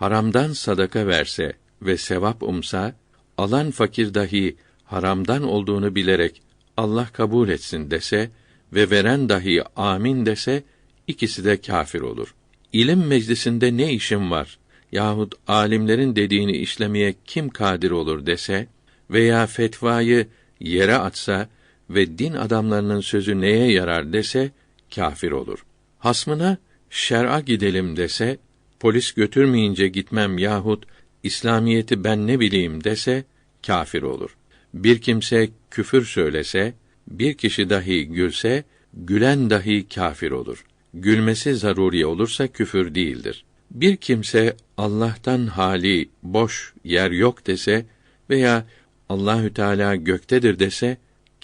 haramdan sadaka verse ve sevap umsa, alan fakir dahi haramdan olduğunu bilerek Allah kabul etsin dese ve veren dahi amin dese ikisi de kâfir olur. İlim meclisinde ne işim var yahut alimlerin dediğini işlemeye kim kadir olur dese veya fetvayı yere atsa ve din adamlarının sözü neye yarar dese kâfir olur. Hasmına şer'a gidelim dese polis götürmeyince gitmem yahut İslamiyeti ben ne bileyim dese kâfir olur. Bir kimse küfür söylese, bir kişi dahi gülse, gülen dahi kâfir olur. Gülmesi zaruri olursa küfür değildir. Bir kimse Allah'tan hali, boş, yer yok dese veya Allahü Teala göktedir dese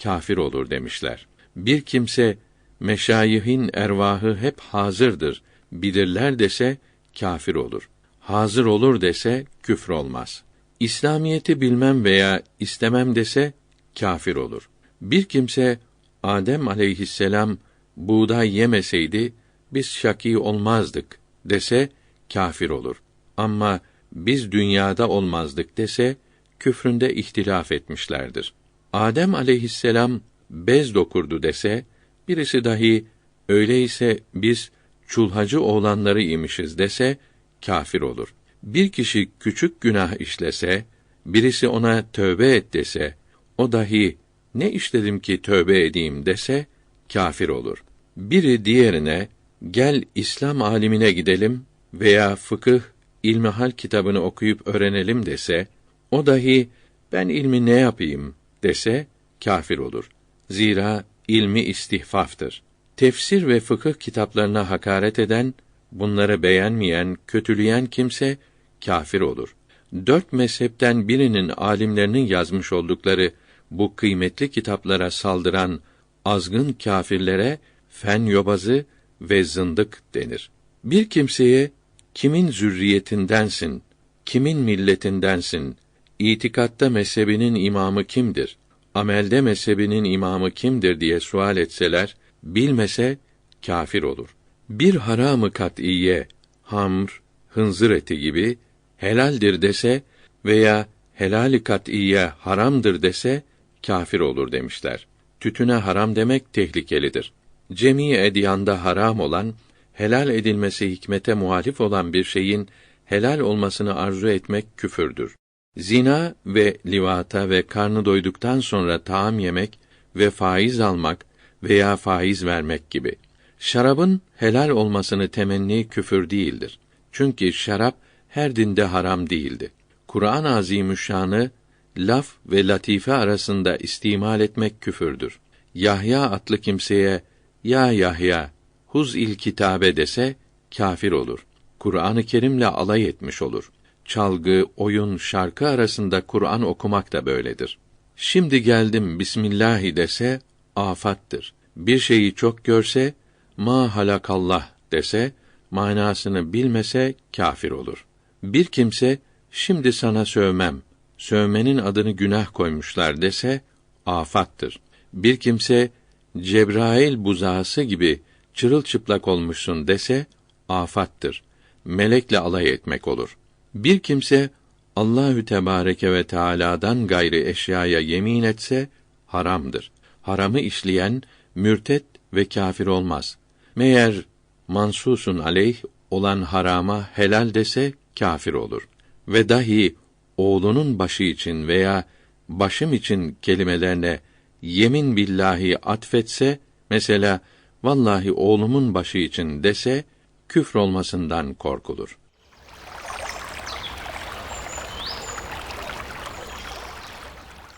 kâfir olur demişler. Bir kimse meşayihin ervahı hep hazırdır, bilirler dese kâfir olur. Hazır olur dese küfür olmaz. İslamiyeti bilmem veya istemem dese kâfir olur. Bir kimse Adem aleyhisselam buğday yemeseydi biz şakî olmazdık dese kâfir olur. Ama biz dünyada olmazdık dese küfründe ihtilaf etmişlerdir. Adem aleyhisselam bez dokurdu dese birisi dahi öyleyse biz çulhacı oğlanları imişiz dese kâfir olur. Bir kişi küçük günah işlese, birisi ona tövbe et dese, o dahi ne işledim ki tövbe edeyim dese kâfir olur. Biri diğerine gel İslam alimine gidelim veya fıkıh ilmihal kitabını okuyup öğrenelim dese, o dahi ben ilmi ne yapayım dese kâfir olur. Zira ilmi istihfaftır. Tefsir ve fıkıh kitaplarına hakaret eden, bunları beğenmeyen, kötüleyen kimse kâfir olur. Dört mezhepten birinin alimlerinin yazmış oldukları bu kıymetli kitaplara saldıran azgın kâfirlere fen yobazı ve zındık denir. Bir kimseye kimin zürriyetindensin, kimin milletindensin, itikatta mezhebinin imamı kimdir, amelde mezhebinin imamı kimdir diye sual etseler, bilmese kâfir olur. Bir haramı kat'iye, hamr, hınzır eti gibi helaldir dese veya helali kat'iye haramdır dese kâfir olur demişler. Tütüne haram demek tehlikelidir. Cemi edyanda haram olan, helal edilmesi hikmete muhalif olan bir şeyin helal olmasını arzu etmek küfürdür. Zina ve livata ve karnı doyduktan sonra taam yemek ve faiz almak veya faiz vermek gibi. Şarabın helal olmasını temenni küfür değildir. Çünkü şarap her dinde haram değildi. Kur'an-ı Azimüşşan'ı laf ve latife arasında istimal etmek küfürdür. Yahya adlı kimseye ya Yahya huz il kitabe dese kafir olur. Kur'an-ı Kerim'le alay etmiş olur. Çalgı, oyun, şarkı arasında Kur'an okumak da böyledir. Şimdi geldim Bismillahi dese afattır. Bir şeyi çok görse ma halakallah dese manasını bilmese kafir olur. Bir kimse şimdi sana sövmem, sövmenin adını günah koymuşlar dese afattır. Bir kimse Cebrail buzağısı gibi çırılçıplak olmuşsun dese afattır. Melekle alay etmek olur. Bir kimse Allahü Tebareke ve Teala'dan gayri eşyaya yemin etse haramdır. Haramı işleyen mürtet ve kâfir olmaz. Meğer mansusun aleyh olan harama helal dese kâfir olur. Ve dahi oğlunun başı için veya başım için kelimelerine yemin billahi atfetse mesela vallahi oğlumun başı için dese küfür olmasından korkulur.